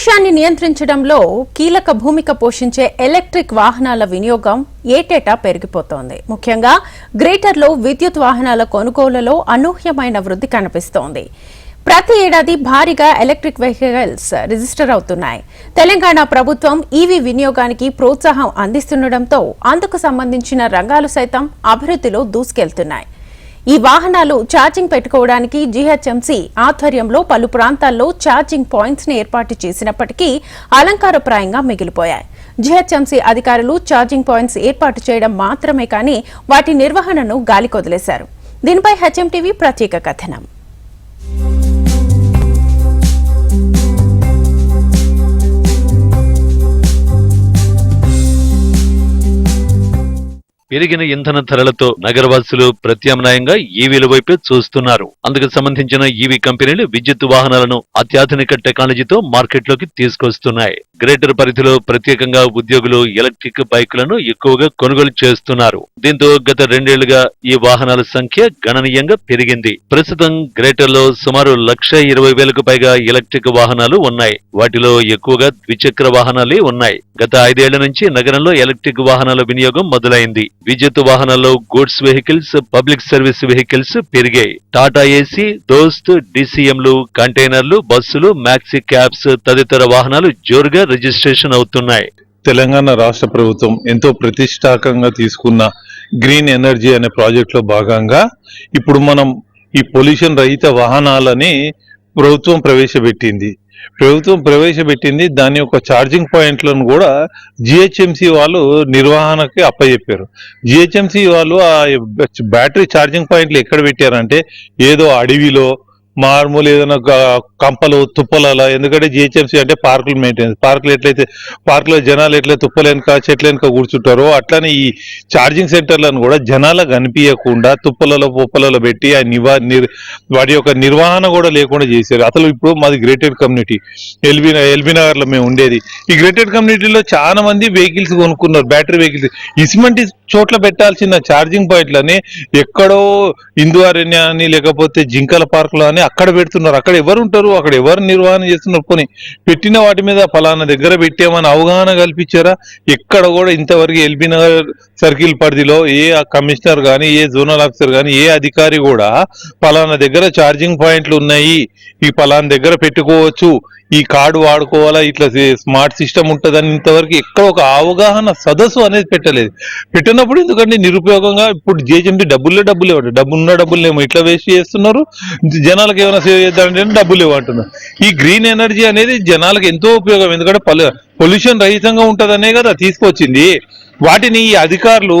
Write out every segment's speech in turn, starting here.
కాలుష్యాన్ని నియంత్రించడంలో కీలక భూమిక పోషించే ఎలక్ట్రిక్ వాహనాల వినియోగం ఏటేటా పెరిగిపోతోంది. ముఖ్యంగా గ్రేటర్లో విద్యుత్ వాహనాల కొనుగోలులో అనూహ్యమైన వృద్ధి కనిపిస్తోంది. ప్రతి ఏడాది భారీగా ఎలక్ట్రిక్ వెహికల్స్ రిజిస్టర్ అవుతున్నాయి. తెలంగాణ ప్రభుత్వం ఈవీ వినియోగానికి ప్రోత్సాహం అందిస్తుండటంతో అందుకు సంబంధించిన రంగాలు సైతం అభివృద్ధిలో దూసుకెళ్తున్నాయి. ఈ వాహనాలు ఛార్జింగ్ పెట్టుకోవడానికి జీహెచ్ఎంసీ ఆధ్వర్యంలో పలు ప్రాంతాల్లో ఛార్జింగ్ పాయింట్స్ని ఏర్పాటు చేసినప్పటికీ అలంకారప్రాయంగా మిగిలిపోయాయి. జీహెచ్ఎంసీ అధికారులు ఛార్జింగ్ పాయింట్స్ ఏర్పాటు చేయడం మాత్రమే కానీ వాటి నిర్వహణను గాలికొదిలేశారు. దీనిపై హెచ్ఎంటీవీ ప్రత్యేక కథనం. పెరిగిన ఇంధన ధరలతో నగరవాసులు ప్రత్యామ్నాయంగా ఈవీల వైపే చూస్తున్నారు. అందుకు సంబంధించిన ఈవీ కంపెనీలు విద్యుత్ వాహనాలను అత్యాధునిక టెక్నాలజీతో మార్కెట్లోకి తీసుకొస్తున్నాయి. గ్రేటర్ పరిధిలో ప్రత్యేకంగా ఉద్యోగులు ఎలక్ట్రిక్ బైకులను ఎక్కువగా కొనుగోలు చేస్తున్నారు. దీంతో గత రెండేళ్ళుగా ఈ వాహనాల సంఖ్య గణనీయంగా పెరిగింది. ప్రస్తుతం గ్రేటర్లో సుమారు లక్ష ఇరవై వేలకు పైగా ఎలక్ట్రిక్ వాహనాలు ఉన్నాయి. వాటిలో ఎక్కువగా ద్విచక్ర వాహనాలే ఉన్నాయి. గత ఐదేళ్ళ నుంచి నగరంలో ఎలక్ట్రిక్ వాహనాల వినియోగం మొదలైంది. విద్యుత్ వాహనాల్లో goods vehicles public service vehicles పెరిగాయి. టాటా ఏసీ దోస్త్ డిసిఎంలు కంటైనర్లు బస్సులు మ్యాక్సీ క్యాబ్స్ తదితర వాహనాలు జోరుగా రిజిస్ట్రేషన్ అవుతున్నాయి. తెలంగాణ రాష్ట్ర ప్రభుత్వం ఎంతో ప్రతిష్టాకంగా తీసుకున్న గ్రీన్ ఎనర్జీ అనే ప్రాజెక్ట్లో భాగంగా ఇప్పుడు మనం ఈ పొల్యూషన్ రహిత వాహనాలని ప్రభుత్వం ప్రవేశపెట్టింది. ప్రభుత్వం ప్రవేశపెట్టింది దాని యొక్క ఛార్జింగ్ పాయింట్లను కూడా జిహెచ్ఎంసి వాళ్ళు నిర్వహణకి అప్పచెప్పారు జిహెచ్ఎంసి వాళ్ళు ఆ బ్యాటరీ ఛార్జింగ్ పాయింట్లు ఎక్కడ పెట్టారంటే ఏదో అడవిలో మామూలు ఏదైనా కంపలు తుప్పలలో ఎందుకంటే జిహెచ్ఎంసీ అంటే పార్కులు మెయింటెనెన్స్ పార్కులు ఎట్లయితే పార్కులో జనాలు ఎట్లా తుప్పలు వెనక చెట్ల వెనుక కూర్చుంటారో అట్లనే ఈ ఛార్జింగ్ సెంటర్లను కూడా జనాలకు కనిపించకుండా తుప్పలలో పుప్పలలో పెట్టి ఆ నివా వాటి యొక్క నిర్వహణ కూడా లేకుండా చేశారు. అసలు ఇప్పుడు మాది గ్రేటెడ్ కమ్యూనిటీ ఎల్బీ ఎల్బీ నగర్లో మేము ఉండేది. ఈ గ్రేటెడ్ కమ్యూనిటీలో చాలా మంది వెహికల్స్ కొనుక్కున్నారు. బ్యాటరీ వెహికల్స్ ఇటువంటి చోట్ల పెట్టాల్సిన ఛార్జింగ్ పాయింట్లని ఎక్కడో హిందూ అరణ్య అని లేకపోతే జింకల పార్కులో అని అక్కడ పెడుతున్నారు. అక్కడ ఎవరు ఉంటారు? అక్కడ ఎవరు నిర్వహణ చేస్తున్నారు? కొని పెట్టిన వాటి మీద ఫలానా దగ్గర పెట్టామని అవగాహన కల్పించారా? ఎక్కడ కూడా ఇంతవరకు ఎల్బీ నగర్ సర్కిల్ పరిధిలో ఏ కమిషనర్ కానీ ఏ జోనల్ ఆఫీసర్ కానీ ఏ అధికారి కూడా ఫలానా దగ్గర ఛార్జింగ్ పాయింట్లు ఉన్నాయి. ఈ ఫలానా దగ్గర పెట్టుకోవచ్చు. ఈ కార్డు వాడుకోవాలా? ఇట్లా స్మార్ట్ సిస్టమ్ ఉంటుందని ఇంతవరకు ఎక్కడ ఒక అవగాహన సదస్సు అనేది పెట్టలేదు. పెట్టినప్పుడు ఎందుకంటే నిరుపయోగంగా ఇప్పుడు జిహెచ్ఎంసీ డబ్బులే డబ్బులు ఇవ్వండి డబ్బు ఉన్న డబ్బులు ఏమో ఇట్లా వేస్ట్ చేస్తున్నారు. జనాలకు ఏమైనా సేవ్ చేద్దామంటే డబ్బులు ఇవ్వంటున్నారు ఈ గ్రీన్ ఎనర్జీ అనేది జనాలకు ఎంతో ఉపయోగం. ఎందుకంటే పొల్యూషన్ రహితంగా ఉంటుందనే కదా తీసుకొచ్చింది. వాటిని ఈ అధికారులు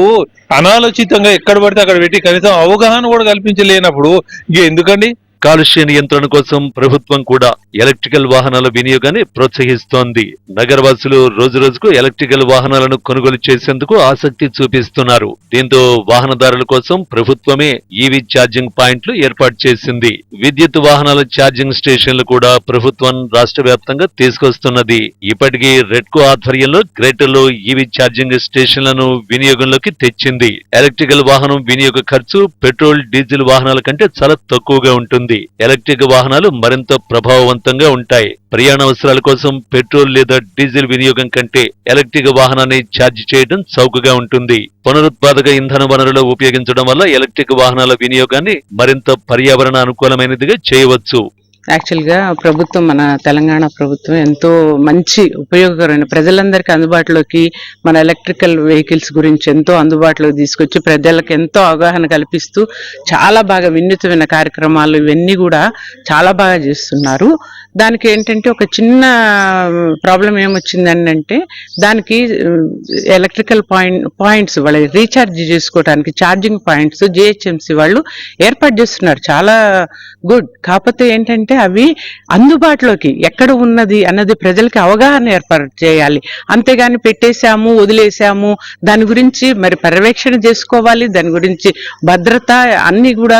అనాలోచితంగా ఎక్కడ పడితే అక్కడ పెట్టి కనీసం అవగాహన కూడా కల్పించలేనప్పుడు ఇక ఎందుకండి? కాలుష్య నియంత్రణ కోసం ప్రభుత్వం కూడా ఎలక్ట్రికల్ వాహనాల వినియోగాన్ని ప్రోత్సహిస్తోంది. నగరవాసులు రోజు రోజుకు ఎలక్ట్రికల్ వాహనాలను కొనుగోలు చేసేందుకు ఆసక్తి చూపిస్తున్నారు. దీంతో వాహనదారుల కోసం ప్రభుత్వమే ఈవీ ఛార్జింగ్ పాయింట్లు ఏర్పాటు చేసింది. విద్యుత్ వాహనాల ఛార్జింగ్ స్టేషన్లు కూడా ప్రభుత్వం రాష్ట్ర వ్యాప్తంగా తీసుకొస్తున్నది. ఇప్పటికీ రెడ్కో ఆధ్వర్యంలో గ్రేటర్లో ఈవీ ఛార్జింగ్ స్టేషన్లను వినియోగంలోకి తెచ్చింది. ఎలక్ట్రికల్ వాహనం వినియోగ ఖర్చు పెట్రోల్ డీజిల్ వాహనాల కంటే చాలా తక్కువగా ఉంటుంది. ఎలక్ట్రిక్ వాహనాలు మరింత ప్రభావవంతంగా ఉంటాయి. ప్రయాణ అవసరాల కోసం పెట్రోల్ లేదా డీజిల్ వినియోగం కంటే ఎలక్ట్రిక్ వాహనాన్ని ఛార్జ్ చేయడం చౌకగా ఉంటుంది. పునరుత్పాదక ఇంధన వనరులు ఉపయోగించడం వల్ల ఎలక్ట్రిక్ వాహనాల వినియోగాన్ని మరింత పర్యావరణ అనుకూలమైనదిగా చేయవచ్చు. యాక్చువల్గా ప్రభుత్వం మన తెలంగాణ ప్రభుత్వం ఎంతో మంచి ఉపయోగకరమైన ప్రజలందరికీ అందుబాటులోకి మన ఎలక్ట్రికల్ వెహికల్స్ గురించి ఎంతో అందుబాటులోకి తీసుకొచ్చి ప్రజలకు ఎంతో అవగాహన కల్పిస్తూ చాలా బాగా వినూత్నమైన కార్యక్రమాలు ఇవన్నీ కూడా చాలా బాగా చేస్తున్నారు. దానికి ఏంటంటే ఒక చిన్న ప్రాబ్లం ఏమొచ్చిందని అంటే దానికి ఎలక్ట్రికల్ పాయింట్ పాయింట్స్ వాళ్ళ రీఛార్జ్ చేసుకోవడానికి ఛార్జింగ్ పాయింట్స్ జిహెచ్ఎంసీ వాళ్ళు ఏర్పాటు చేస్తున్నారు. చాలా గుడ్. కాకపోతే ఏంటంటే అవి అందుబాటులోకి ఎక్కడ ఉన్నది అన్నది ప్రజలకి అవగాహన ఏర్పాటు చేయాలి. అంతేగాని పెట్టేశాము వదిలేశాము దాని గురించి మరి పర్యవేక్షణ చేసుకోవాలి దాని గురించి భద్రత అన్ని కూడా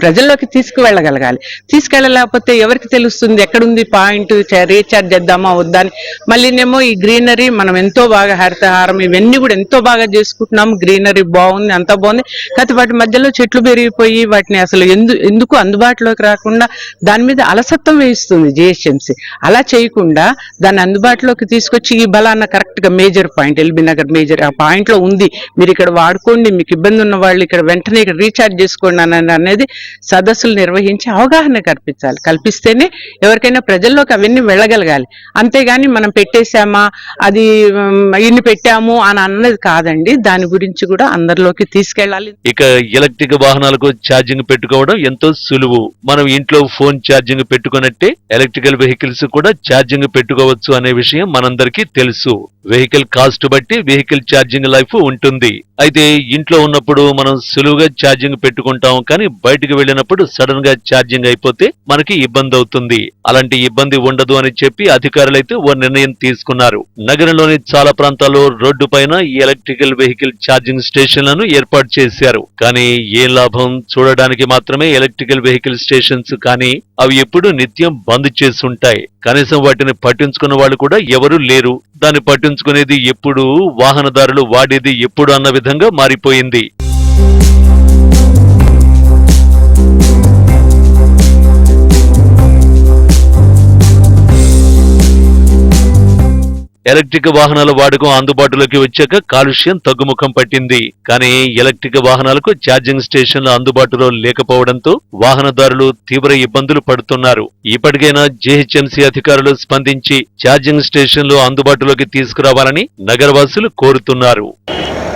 ప్రజల్లోకి తీసుకువెళ్ళగలగాలి. తీసుకెళ్ళలేకపోతే ఎవరికి తెలుస్తుంది? ఎక్కడుంది పాయింట్? రీఛార్జ్ చేద్దామా వద్దా అని. మళ్ళీనేమో ఈ గ్రీనరీ మనం ఎంతో బాగా హరితహారం ఇవన్నీ కూడా ఎంతో బాగా చేసుకుంటున్నాం. గ్రీనరీ బాగుంది అంత బాగుంది. కాకపోతే వాటి మధ్యలో చెట్లు పెరిగిపోయి వాటిని అసలు ఎందు ఎందుకు అందుబాటులోకి రాకుండా దాని మీద అలసత్వం వేయిస్తుంది జిహెచ్ఎంసీ అలా చేయకుండా దాన్ని అందుబాటులోకి తీసుకొచ్చి ఈ బలాన్న కరెక్ట్గా major point LB Nagar major ఆ పాయింట్లో ఉంది. మీరు ఇక్కడ వాడుకోండి మీకు ఇబ్బంది ఉన్న వాళ్ళు ఇక్కడ వెంటనే ఇక్కడ రీఛార్జ్ చేసుకోండి అని అనేది సదస్సులు నిర్వహించి అవగాహన కల్పించాలి. కల్పిస్తేనే ఎవరికైనా ప్రజల్లోకి అవన్నీ వెళ్ళగలగాలి. అంతేగాని మనం పెట్టేశామా అది ఇన్ని పెట్టాము అని అన్నది కాదండి. దాని గురించి కూడా అందరిలోకి తీసుకెళ్ళాలి. ఇక ఎలక్ట్రిక్ వాహనాలకు ఛార్జింగ్ పెట్టుకోవడం ఎంతో సులువు. మనం ఇంట్లో ఫోన్ ఛార్జింగ్ పెట్టుకున్నట్టే ఎలక్ట్రికల్ వెహికల్స్ కూడా ఛార్జింగ్ పెట్టుకోవచ్చు అనే విషయం మనందరికీ తెలుసు. వెహికల్ కాస్ట్ బట్టి వెహికల్ ఛార్జింగ్ లైఫ్ ఉంటుంది. అయితే ఇంట్లో ఉన్నప్పుడు మనం సులువుగా ఛార్జింగ్ పెట్టుకుంటాం కానీ బయటకు వెళ్ళినప్పుడు సడన్గా ఛార్జింగ్ అయిపోతే మనకి ఇబ్బంది అవుతుంది. అలాంటి ఇబ్బంది ఉండదు అని చెప్పి అధికారులైతే ఓ నిర్ణయం తీసుకున్నారు. నగరంలోని చాలా ప్రాంతాల్లో రోడ్డు పైన ఈ ఎలక్ట్రికల్ వెహికల్ ఛార్జింగ్ స్టేషన్లను ఏర్పాటు చేశారు. కానీ ఏ లాభం? చూడడానికి మాత్రమే ఎలక్ట్రికల్ వెహికల్ స్టేషన్స్ కానీ అవి ఎప్పుడు నిత్యం బంద్ చేస్తుంటాయి కనీసం వాటిని పట్టించుకున్న వాళ్ళు కూడా ఎవరూ లేరు. దాన్ని పట్టించుకునేది ఎప్పుడు వాహనదారులు వాడేది ఎప్పుడు అన్న విధంగా మారిపోయింది. ఎలక్ట్రిక్ వాహనాల వాడకం అందుబాటులోకి వచ్చాక కాలుష్యం తగ్గుముఖం పట్టింది. కానీ ఎలక్ట్రిక్ వాహనాలకు ఛార్జింగ్ స్టేషన్లు అందుబాటులో లేకపోవడంతో వాహనదారులు తీవ్ర ఇబ్బందులు పడుతున్నారు. ఇప్పటికైనా జేహెచ్ఎంసీ అధికారులు స్పందించి ఛార్జింగ్ స్టేషన్లు అందుబాటులోకి తీసుకురావాలని నగరవాసులు కోరుతున్నారు.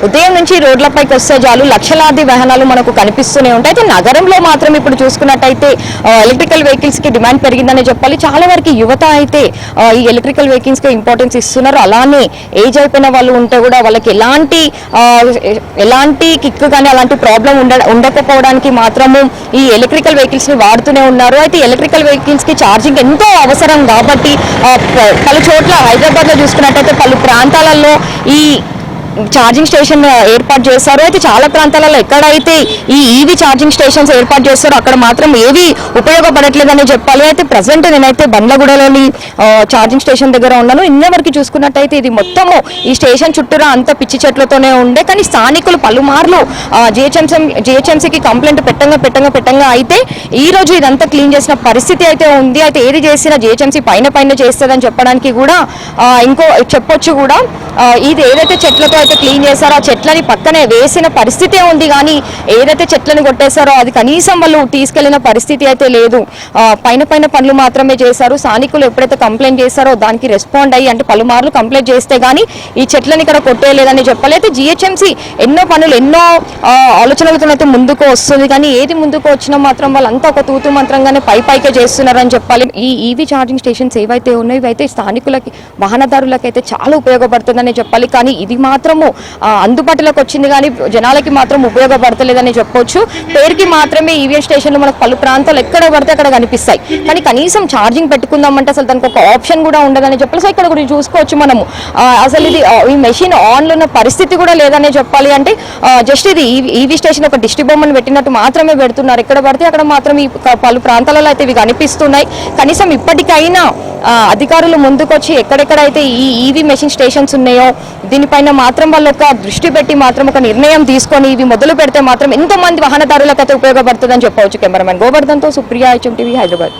ఉదయం నుంచి రోడ్లపైకి వస్తే చాలు లక్షలాది వాహనాలు మనకు కనిపిస్తూనే ఉంటాయి. అయితే నగరంలో మాత్రం ఇప్పుడు చూసుకున్నట్టయితే ఎలక్ట్రికల్ వెహికల్స్కి డిమాండ్ పెరిగిందనే చెప్పాలి. చాలా వరకు యువత అయితే ఈ ఎలక్ట్రికల్ వెహికల్స్కి ఇంపార్టెన్స్ ఇస్తున్నారు అలానే ఏజ్ అయిపోయిన వాళ్ళు ఉంటే కూడా వాళ్ళకి ఎలాంటి ఎలాంటి కిక్ కానీ అలాంటి ప్రాబ్లం ఉండ ఉండకపోవడానికి మాత్రము ఈ ఎలక్ట్రికల్ వెహికల్స్ని వాడుతూనే ఉన్నారు. అయితే ఎలక్ట్రికల్ వెహికల్స్కి ఛార్జింగ్ ఎంతో అవసరం కాబట్టి పలు చోట్ల హైదరాబాద్లో చూసుకున్నట్టయితే పలు ప్రాంతాలలో ఈ ఛార్జింగ్ స్టేషన్ ఏర్పాటు చేశారు. అయితే చాలా ప్రాంతాలలో ఎక్కడైతే ఈ ఈవీ ఛార్జింగ్ స్టేషన్స్ ఏర్పాటు చేస్తారో అక్కడ మాత్రం ఏవి ఉపయోగపడట్లేదని చెప్పాలి. అయితే ప్రజెంట్ నేనైతే బండ్లగూడలోని ఛార్జింగ్ స్టేషన్ దగ్గర ఉన్నాను. ఇన్న వరకు చూసుకున్నట్టయితే ఇది మొత్తము ఈ స్టేషన్ చుట్టూరా అంత పిచ్చి చెట్లతోనే ఉండే. కానీ స్థానికులు పలుమార్లు జిహెచ్ఎంసీ జిహెచ్ఎంసీకి కంప్లైంట్ పెట్టంగా పెట్టంగా పెట్టంగా అయితే ఈ రోజు ఇదంతా క్లీన్ చేసిన పరిస్థితి అయితే ఉంది. అయితే ఏది చేసినా జిహెచ్ఎంసీ పైన పైన చేస్తుందని చెప్పడానికి కూడా ఇంకో చెప్పొచ్చు కూడా. ఇది ఏదైతే చెట్లతో అయితే క్లీన్ చేశారో ఆ చెట్లని పక్కనే వేసిన పరిస్థితే ఉంది కానీ ఏదైతే చెట్లను కొట్టేశారో అది కనీసం వాళ్ళు తీసుకెళ్ళిన పరిస్థితి అయితే లేదు. పైన పైన పనులు మాత్రమే చేశారు. స్థానికులు ఎప్పుడైతే కంప్లైంట్ చేశారో దానికి రెస్పాండ్ అయ్యి అంటే పలుమార్లు కంప్లైంట్ చేస్తే గానీ ఈ చెట్లను ఇక్కడ కొట్టేయలేదని చెప్పలేదు అయితే జిహెచ్ఎంసీ ఎన్నో పనులు ఎన్నో ఆలోచనలతో అయితే ముందుకు వస్తుంది. కానీ ఏది ముందుకు వచ్చినా మాత్రం వాళ్ళంతా ఒక తూతు మంత్రంగానే పై పైకే చేస్తున్నారని చెప్పాలి. ఈ ఈవీ ఛార్జింగ్ స్టేషన్స్ ఏవైతే ఉన్నాయో ఇవైతే స్థానికులకి వాహనదారులకైతే చాలా ఉపయోగపడుతుందని చెప్పాలి. కానీ ఇది మాత్రం మాత్రము అందుబాటులోకి వచ్చింది కానీ జనాలకి మాత్రం ఉపయోగపడతలేదని చెప్పొచ్చు. పేరుకి మాత్రమే ఈవీఎం స్టేషన్లు మనకు పలు ప్రాంతాలు ఎక్కడ పడితే అక్కడ కనిపిస్తాయి. కానీ కనీసం ఛార్జింగ్ పెట్టుకుందామంటే అసలు దానికి ఒక ఆప్షన్ కూడా ఉండదని చెప్పాలి సో ఇక్కడ కూడా చూసుకోవచ్చు మనము. అసలు ఇది ఈ మెషిన్ ఆన్లో ఉన్న పరిస్థితి కూడా లేదనే చెప్పాలి అంటే జస్ట్ ఇది ఈవీ స్టేషన్ ఒక దిష్టి బొమ్మను పెట్టినట్టు మాత్రమే పెడుతున్నారు. ఎక్కడ పడితే అక్కడ మాత్రం ఈ పలు ప్రాంతాలలో అయితే ఇవి కనిపిస్తున్నాయి. కనీసం ఇప్పటికైనా అధికారులు ముందుకొచ్చి ఎక్కడెక్కడైతే ఈ ఈవీ మెషిన్ స్టేషన్స్ ఉన్నాయో దీనిపైన మాత్రం వాళ్ళు ఒక దృష్టి పెట్టి మాత్రం ఒక నిర్ణయం తీసుకొని ఇవి మొదలు పెడితే మాత్రం ఎంతో మంది వాహనదారులకు అయితే ఉపయోగపడుతుందని చెప్పవచ్చు కెమెరామెన్ గోవర్ధన్తో సుప్రియా హెచ్ఎం టీవీ హైదరాబాద్.